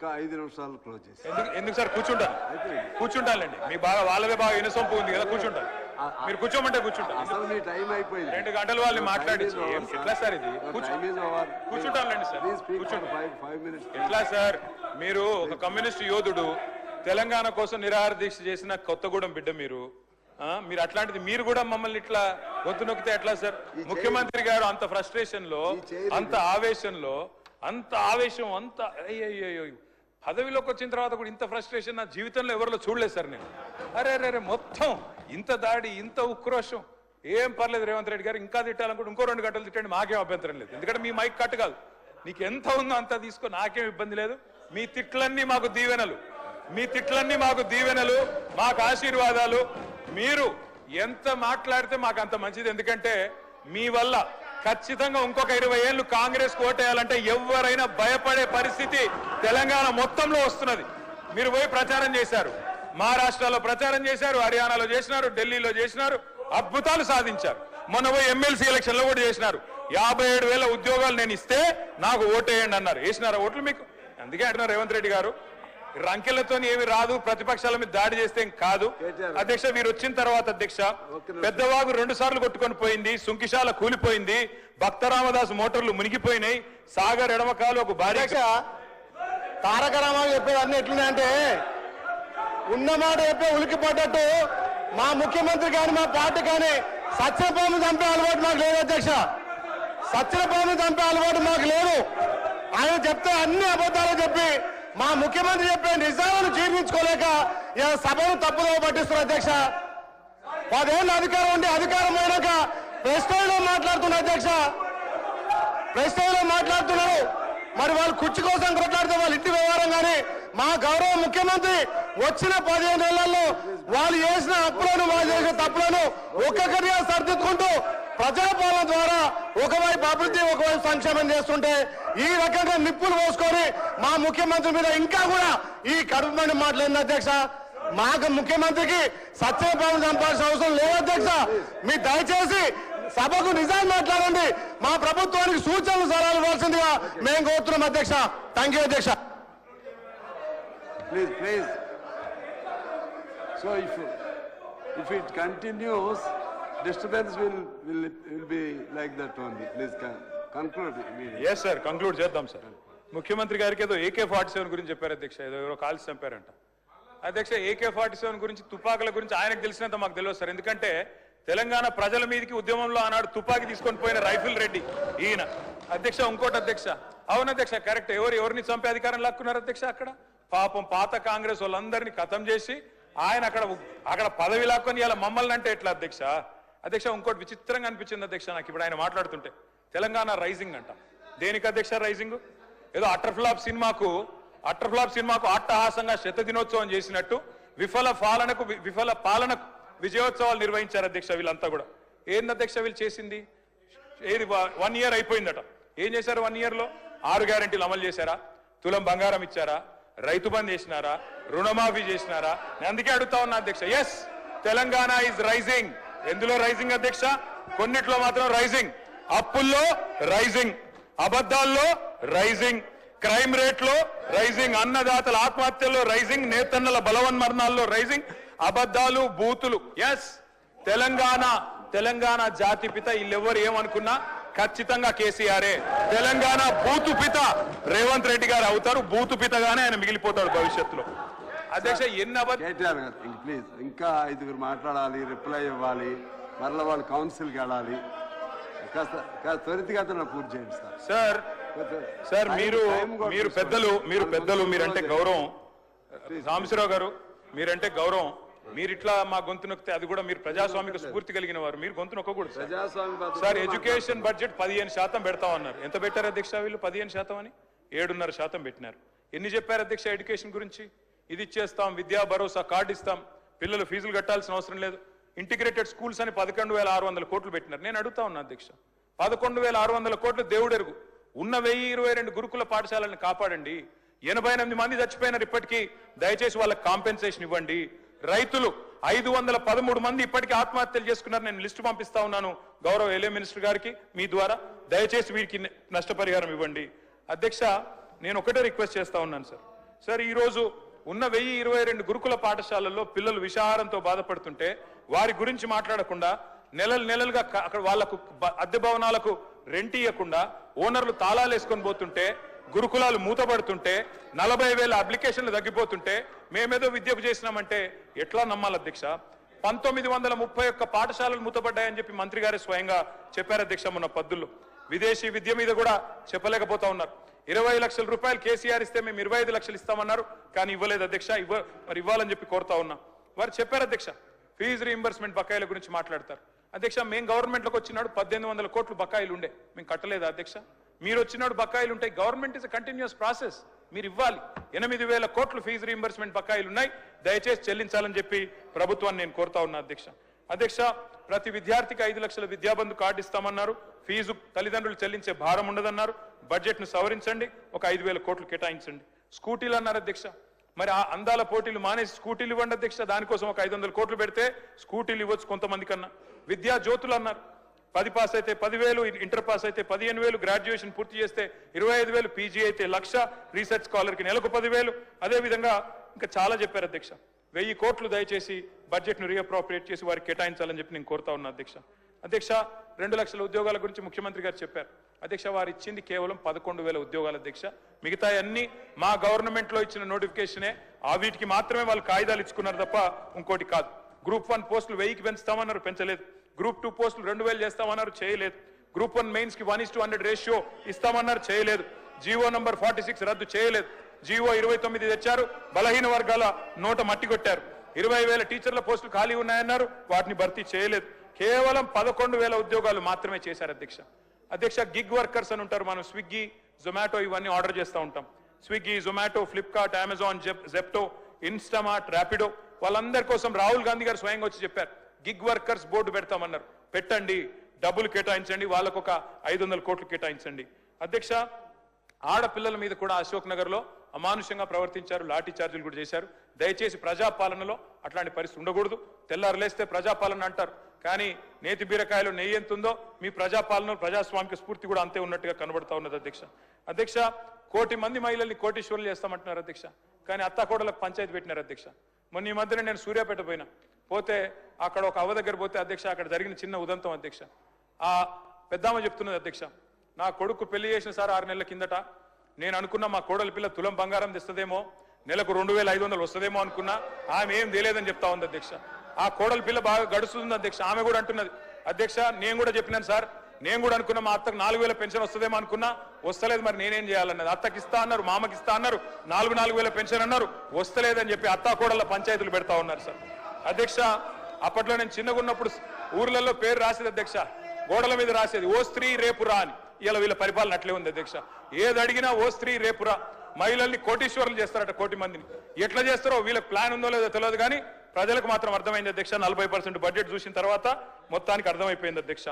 ఒక్క ఐదు నిమిషాలు క్లోజ్ చేసి. ఎందుకు ఎందుకు సార్? కూర్చుంటాను అయిపోయింది. కూర్చుంటానులేండి. మీ బాగా వాళ్ళదే బాగా వినసొంపు ఉంది కదా కూర్చుంటాను మీరు కూర్చోమంటే కూర్చుంటాను అసలు మీ టైం అయిపోయింది. రెండు గంటలు వాళ్ళని మాట్లాడించి ఏం- ఎట్లా సార్? ఇది? కూర్చుంటానులేండి సార్. మినిట్స్ ఎట్లా సార్? మీరు ఒక కమ్యూనిస్ట్ యోధుడు తెలంగాణ కోసం నిరాహార దీక్ష చేసిన కొత్తగూడెం బిడ్డ మీరు. మీరు అట్లాంటిది మీరు కూడా మమ్మల్ని ఇట్లా గొంతు నొక్కితే ఎట్లా సార్? ముఖ్యమంత్రి గారు అంత ఫ్రస్ట్రేషన్లో అంత ఆవేశంలో అంత ఆవేశం అంత అయ్యయ్యో పదవిలోకి వచ్చిన తర్వాత కూడా ఇంత ఫ్రస్ట్రేషన్ నా జీవితంలో ఎవరిలో చూడలేదు సార్ నేను. అరే అరే అరే మొత్తం ఇంత దాడి ఇంత ఉక్రోషం. ఏం పర్లేదు రేవంత్ రెడ్డి గారు ఇంకా తిట్టాలనుకుంటే ఇంకో రెండు గంటలు తిట్టండి మాకేం అభ్యంతరం లేదు. ఎందుకంటే మీ మైక్ కట్ కాదు. నీకు ఎంత ఉందో అంత తీసుకో నాకేం ఇబ్బంది లేదు. మీ తిట్లన్నీ మాకు దీవెనలు. మీ తిట్లన్నీ మాకు దీవెనలు మాకు ఆశీర్వాదాలు. మీరు ఎంత మాట్లాడితే మాకు అంత మంచిది. ఎందుకంటే మీ వల్ల ఖచ్చితంగా ఇంకొక ఇరవై ఏళ్ళు కాంగ్రెస్ ఓటేయాలంటే ఎవరైనా భయపడే పరిస్థితి తెలంగాణ మొత్తంలో వస్తున్నది. మీరు పోయి ప్రచారం చేశారు. మహారాష్ట్రలో ప్రచారం చేశారు హర్యానాలో చేసినారు ఢిల్లీలో చేసినారు అద్భుతాలు సాధించారు. మొన్న పోయి ఎమ్మెల్సీ ఎలక్షన్లో కూడా చేసినారు. యాభై ఏడు వేల ఉద్యోగాలు నేను ఇస్తే నాకు ఓటేయండి అన్నారు. వేసినారా ఓట్లు మీకు? అందుకే అంటున్నారు రేవంత్ రెడ్డి గారు. రంకెలతో ఏమి రాదు ప్రతిపక్షాల మీద దాడి చేస్తే కాదు. అధ్యక్ష మీరు వచ్చిన తర్వాత అధ్యక్ష పెద్దవాగు రెండు సార్లు కొట్టుకొని పోయింది సుంకిశాల కూలిపోయింది భక్తరామదాస్ మోటార్లు మునిగిపోయినాయి సాగర్ ఎడమకాలు ఒక భారీ అధ్యక్ష తారక రామారావు చెప్పేది అన్ని ఎట్లున్నాయంటే ఉన్నమాట చెప్పే ఉలికి పడ్డట్టు మా ముఖ్యమంత్రి కానీ మా పార్టీ కానీ సత్యపాము చంపే అలవాటు మాకు లేదు అధ్యక్ష. సత్యపాము చంపే అలవాటు మాకు లేదు. ఆయన చెప్తే అన్ని అబద్ధాలు చెప్పి మా ముఖ్యమంత్రి చెప్పే నిజాలను జీర్ణించుకోలేక సభను తప్పుదో పట్టిస్తున్నారు అధ్యక్ష. పదేళ్ళు అధికారం ఉండి అధికారం పోయినాక ప్రెస్టైల్లో మాట్లాడుతున్న అధ్యక్ష. ప్రెస్టైల్లో మాట్లాడుతున్నారు. మరి వాళ్ళు కుర్చీ కోసం కొట్లాడితే వాళ్ళ ఇంటి వ్యవహారం కానీ మా గౌరవ ముఖ్యమంత్రి వచ్చిన పదిహేను నెలల్లో వాళ్ళు చేసిన అప్పులను వాళ్ళు చేసిన తప్పులను ఒక్కొక్కరిగా సర్దిద్దుకుంటూ ప్రజాపాలన ద్వారా ఒకవైపు అభివృద్ధి ఒకవైపు సంక్షేమం చేస్తుంటే ఈ రకంగా నిప్పులు పోసుకొని మా ముఖ్యమంత్రి మీద ఇంకా కూడా ఈ కడుపు మండి మాట్లాడింది అధ్యక్ష? మాకు ముఖ్యమంత్రికి సత్యపాలన చంపాల్సిన అవసరం లేదు అధ్యక్ష. మీ దయచేసి సభకు నిజాలు మాట్లాడండి. మా ప్రభుత్వానికి సూచనలు సలహాలు ఇవ్వాల్సిందిగా మేము కోరుతున్నాం అధ్యక్ష. థ్యాంక్ యూ అధ్యక్ష. So if, if it continues, disturbance will, will, will be like that only. Please con- conclude immediately. Yes sir conclude చేద్దాం సార్ ముఖ్యమంత్రి గారికి ఏదో ఏకే ఫార్టీ సెవెన్ గురించి చెప్పారు అధ్యక్ష. ఏదో ఎవరో కాల్చి చంపారంట. అధ్యక్ష ఏకే ఫార్టీ సెవెన్ గురించి తుపాకుల గురించి ఆయనకు తెలిసినంత మాకు తెలియదు సార్. ఎందుకంటే తెలంగాణ ప్రజల మీదకి ఉద్యమంలో ఆనాడు తుపాకి తీసుకొని పోయిన రైఫిల్ రెడ్డి ఈయన. అధ్యక్ష ఇంకోటి అధ్యక్ష. అవును అధ్యక్ష కరెక్ట్. ఎవరు ఎవరిని చంపే అధికారం లాక్కున్నారు అధ్యక్ష అక్కడ? పాపం పాత కాంగ్రెస్ వాళ్ళందరినీ ఖతం చేసి ఆయన అక్కడ అక్కడ పదవి లాక్కొని ఇలా మమ్మల్ని అంటే ఎట్లా అధ్యక్ష? అధ్యక్ష ఇంకోటి విచిత్రంగా అనిపించింది అధ్యక్ష నాకు ఇప్పుడు ఆయన మాట్లాడుతుంటే. తెలంగాణ రైజింగ్ అంట. దేనికి అధ్యక్ష రైజింగ్? ఏదో అటర్ఫ్లాప్ సినిమాకు అటర్ ఫ్లాప్ సినిమాకు అట్టహాసంగా శత దినోత్సవం చేసినట్టు విఫల పాలనకు వి- విఫల పాలనకు విజయోత్సవాలు నిర్వహించారు అధ్యక్ష వీళ్ళంతా కూడా. ఏంది అధ్యక్ష వీళ్ళు చేసింది? ఏది వన్ ఇయర్ అయిపోయిందట. ఏం చేశారు వన్ ఇయర్లో? ఆరు గ్యారంటీలు అమలు చేశారా? తులం బంగారం ఇచ్చారా? రైతు బంద్ చేసినారా? రుణమాఫీ చేసినారా? నేను అందుకే అడుగుతా ఉన్నా అధ్యక్ష. ఎస్ తెలంగాణ ఈజ్ రైజింగ్ ఎందులో రైజింగ్ అధ్యక్ష? కొన్నిట్లో మాత్రం రైజింగ్ అప్పుల్లో రైజింగ్ అబద్ధాల్లో రైజింగ్ క్రైమ్ రేట్లో రైజింగ్ అన్నదాతల ఆత్మహత్యల్లో రైజింగ్ నేతన్నల బలవన్మరణాల్లో రైజింగ్ అబద్ధాలు బూతులు. ఎస్ తెలంగాణ తెలంగాణ జాతి పిత వీళ్ళెవ్వరు ఏమనుకున్నా ఖచ్చితంగా కేసీఆరే. తెలంగాణ బూతు పిత రేవంత్ రెడ్డి గారు అవుతారు. బూతు పితగానే ఆయన మిగిలిపోతాడు భవిష్యత్తులో. అధ్యక్ష ఎన్ని ప్లీజ్ ఇంకా ఐదుగురు మాట్లాడాలి రిప్లై ఇవ్వాలి. మరలా వాళ్ళు కౌన్సిల్కి వెళ్ళాలి. కాస్త త్వరితగతిన పూర్తి చేయండి సార్. సార్ సార్ మీరు మీరు. పెద్దలు మీరు పెద్దలు మీరంటే గౌరవం. సాంబశివరావు గారు మీరంటే గౌరవం. మీరు ఇట్లా మా గొంతు నొక్కితే అది కూడా మీరు ప్రజాస్వామిక స్ఫూర్తి కలిగిన వారు. మీరు గొంతు నొక్కకూడదు సార్. ఎడ్యుకేషన్ బడ్జెట్ పదిహేను శాతం పెడతామన్నారు ఎంత పెట్టారు అధ్యక్ష వీళ్ళు? పదిహేను శాతం అని? ఏడున్నర శాతం పెట్టినారు. ఎన్ని చెప్పారు అధ్యక్ష ఎడ్యుకేషన్ గురించి? ఇది ఇచ్చేస్తాం విద్యా భరోసా కార్డు ఇస్తాం. పిల్లలు ఫీజులు కట్టాల్సిన అవసరం లేదు. ఇంటిగ్రేటెడ్ స్కూల్స్ అని పదకొండు వేల ఆరు వందల కోట్లు పెట్టినారు. నేను అడుగుతా ఉన్నా అధ్యక్ష. పదకొండు వేల ఆరు వందల కోట్లు దేవుడెరుగు. ఉన్న వెయ్యి ఇరవై రెండు గురుకుల పాఠశాలను కాపాడండి. ఎనభై ఎనిమిది మంది చచ్చిపోయినారు ఇప్పటికీ. దయచేసి వాళ్ళకి కాంపెన్సేషన్ ఇవ్వండి. రైతులు ఐదు వందల పదమూడు మంది ఇప్పటికీ ఆత్మహత్యలు చేసుకున్నారు నేను లిస్టు పంపిస్తా ఉన్నాను గౌరవ ఎల్ఏ మినిస్టర్ గారికి మీ ద్వారా. దయచేసి వీరికి నష్టపరిహారం ఇవ్వండి. అధ్యక్ష నేను ఒకటే రిక్వెస్ట్ చేస్తా ఉన్నాను సార్. సార్ ఈరోజు ఉన్న వెయ్యి ఇరవై రెండు గురుకుల పాఠశాలల్లో పిల్లలు విషాహారంతో బాధపడుతుంటే వారి గురించి మాట్లాడకుండా నెలలు నెలలుగా అక్కడ వాళ్ళకు అద్దె భవనాలకు రెంట్ ఇవ్వకుండా ఓనర్లు తాళాలు వేసుకొని పోతుంటే గురుకులాలు మూతపడుతుంటే నలభై వేల అప్లికేషన్లు తగ్గిపోతుంటే మేమేదో విద్యకు చేసినామంటే ఎట్లా నమ్మాలి అధ్యక్ష? పంతొమ్మిది వందల ముప్పై ఒక్క పాఠశాలలు మూతపడ్డాయని చెప్పి మంత్రి గారే స్వయంగా చెప్పారు అధ్యక్ష మొన్న పద్దుల్లో విదేశీ విద్య మీద కూడా చెప్పలేకపోతా ఉన్నారు. ఇరవై లక్షల రూపాయలు కేసీఆర్ ఇస్తే మేము ఇరవై ఐదు లక్షలు ఇస్తామన్నారు కానీ ఇవ్వలేదు అధ్యక్ష ఇవ్వ మరి ఇవ్వాలని చెప్పి కోరుతా ఉన్నా. వారు చెప్పారు అధ్యక్ష ఫీజు రీంబర్స్మెంట్ బకాయిల గురించి మాట్లాడతారు. అధ్యక్ష మేము గవర్నమెంట్లోకి వచ్చినాడు పద్దెనిమిది వందల కోట్లు బకాయిలు ఉండే. మేము కట్టలేదు అధ్యక్ష? మీరు వచ్చినాడు బకాయిలు ఉంటాయి గవర్నమెంట్ ఇస్ కంటిన్యూస్ ప్రాసెస్. మీరు ఇవ్వాలి ఎనిమిది వేల కోట్లు ఫీజు రీఎంబర్స్మెంట్ బకాయిలు ఉన్నాయి దయచేసి చెల్లించాలని చెప్పి ప్రభుత్వాన్ని నేను కోరుతా ఉన్నా అధ్యక్ష. అధ్యక్ష ప్రతి విద్యార్థికి ఐదు లక్షల విద్యాబంధు కార్డు ఇస్తామన్నారు. ఫీజు తల్లిదండ్రులు చెల్లించే భారం ఉండదన్నారు. బడ్జెట్ను సవరించండి. ఒక ఐదు వేల కోట్లు కేటాయించండి. స్కూటీలు అన్నారు అధ్యక్ష. మరి ఆ అందాల పోటీలు మానేసి స్కూటీలు ఇవ్వండి అధ్యక్ష దానికోసం ఒక ఐదు వందల కోట్లు పెడితే స్కూటీలు ఇవ్వచ్చు కొంతమంది కన్నా. విద్యా జ్యోతులు అన్నారు. పది పాస్ అయితే పదివేలు ఇంటర్ పాస్ అయితే పదిహేను వేలు గ్రాడ్యుయేషన్ పూర్తి చేస్తే ఇరవై ఐదు వేలు పీజీ అయితే లక్ష రీసెర్చ్ స్కాలర్కి నెలకు పదివేలు. అదేవిధంగా ఇంకా చాలా చెప్పారు అధ్యక్ష. వెయ్యి కోట్లు దయచేసి బడ్జెట్ను రీఅప్రోప్రియేట్ చేసి వారికి కేటాయించాలని చెప్పి నేను కోరుతా ఉన్నా అధ్యక్ష. అధ్యక్ష రెండు లక్షల ఉద్యోగాల గురించి ముఖ్యమంత్రి గారు చెప్పారు. అధ్యక్ష వారు ఇచ్చింది కేవలం పదకొండు వేల ఉద్యోగాలు అధ్యక్ష. మిగతా అన్ని మా గవర్నమెంట్లో ఇచ్చిన నోటిఫికేషనే. ఆ వీటికి మాత్రమే వాళ్ళు కాగితాలు ఇచ్చుకున్నారు తప్ప ఇంకోటి కాదు. గ్రూప్ వన్ పోస్టులు వెయ్యికి పెంచుతామన్నారు పెంచలేదు. గ్రూప్ టూ పోస్టులు రెండు వేలు చేస్తామన్నారు చేయలేదు. గ్రూప్ వన్ మెయిన్స్కి one is two hundred ratio ఇస్తామన్నారు చేయలేదు. జీవో నంబర్ ఫార్టీ సిక్స్ రద్దు చేయలేదు. జీవో ఇరవై తొమ్మిది తెచ్చారు. బలహీన వర్గాల నోట మట్టి కొట్టారు. ఇరవై వేల టీచర్ల పోస్టులు ఖాళీ ఉన్నాయన్నారు. వాటిని భర్తీ చేయలేదు. కేవలం పదకొండు వేల ఉద్యోగాలు మాత్రమే చేశారు అధ్యక్ష. అధ్యక్ష గిగ్ వర్కర్స్ అని ఉంటారు మనం స్విగ్గీ జొమాటో ఇవన్నీ ఆర్డర్ చేస్తూ ఉంటాం. Swiggy Zomato Flipkart Amazon Zepto Instamart Rapido వాళ్ళందరి కోసం రాహుల్ గాంధీ గారు స్వయంగా వచ్చి చెప్పారు గిగ్ వర్కర్స్ బోర్డు పెడతామన్నారు. పెట్టండి డబ్బులు కేటాయించండి వాళ్ళకు ఒక ఐదు వందల కోట్లు కేటాయించండి. అధ్యక్ష ఆడపిల్లల మీద కూడా అశోక్ నగర్లో అమానుష్యంగా అమానుషంగా ప్రవర్తించారు లాఠీ చార్జీలు కూడా చేశారు. దయచేసి ప్రజాపాలనలో అట్లాంటి పరిస్థితి ఉండకూడదు. తెల్లారు లేస్తే ప్రజాపాలన అంటారు. కానీ నేతి బీరకాయలు నెయ్యి ఎంత ఉందో మీ ప్రజాపాలన ప్రజాస్వామిక స్ఫూర్తి కూడా అంతే ఉన్నట్టుగా కనబడతా ఉన్నది అధ్యక్ష. అధ్యక్ష కోటి మంది మహిళల్ని కోటీశ్వరులు చేస్తామంటున్నారు అధ్యక్ష. కానీ అత్తాకోడలకు పంచాయతీ పెట్టినారు అధ్యక్ష. మొన్న ఈ మధ్యన నేను సూర్యాపేట పోయినా. పోతే అక్కడ ఒక అవ్వ దగ్గర పోతే అధ్యక్ష అక్కడ జరిగిన చిన్న ఉదంతం అధ్యక్ష. ఆ పెద్దామ చెప్తున్నది అధ్యక్ష. నా కొడుకు పెళ్ళి చేసిన సార్ ఆరు నెలల కిందట. నేను అనుకున్న మా కోడలి పిల్ల తులం బంగారం తెస్తుందేమో నెలకు రెండు వేల ఐదు వందలు వస్తుందేమో అనుకున్నా. ఆమె ఏం తెలియదని చెప్తా ఉంది అధ్యక్ష. ఆ కోడలి పిల్ల బాగా గడుస్తుంది అధ్యక్ష. ఆమె కూడా అంటున్నది. అధ్యక్ష నేను కూడా చెప్పినాను సార్. నేను కూడా అనుకున్నా మా అత్తకు నాలుగు వేల పెన్షన్ వస్తుందేమో అనుకున్నా. వస్తలేదు మరి నేనేం చేయాలన్నది. అత్తకి ఇస్తా అన్నారు మామకి ఇస్తా అన్నారు. నాలుగు నాలుగు వేల పెన్షన్ అన్నారు. వస్తలేదని చెప్పి అత్తా కోడళ్ళ పంచాయతీలు పెడతా ఉన్నారు సార్. అధ్యక్ష అప్పట్లో నేను చిన్నగా ఉన్నప్పుడు ఊర్లలో పేరు రాసేది అధ్యక్ష. గోడల మీద రాసేది ఓ స్త్రీ రేపురా అని. ఇలా వీళ్ళ పరిపాలన అట్లే ఉంది అధ్యక్ష. ఏది అడిగినా ఓ స్త్రీ రేపురా మహిళల్ని కోటీశ్వరులు చేస్తారట కోటి మందిని. ఎట్లా చేస్తారో వీళ్ళకి ప్లాన్ ఉందో లేదో తెలియదు కానీ ప్రజలకు మాత్రం అర్థమైంది అధ్యక్ష. నలభై పర్సెంట్ బడ్జెట్ చూసిన తర్వాత మొత్తానికి అర్థమైపోయింది అధ్యక్ష.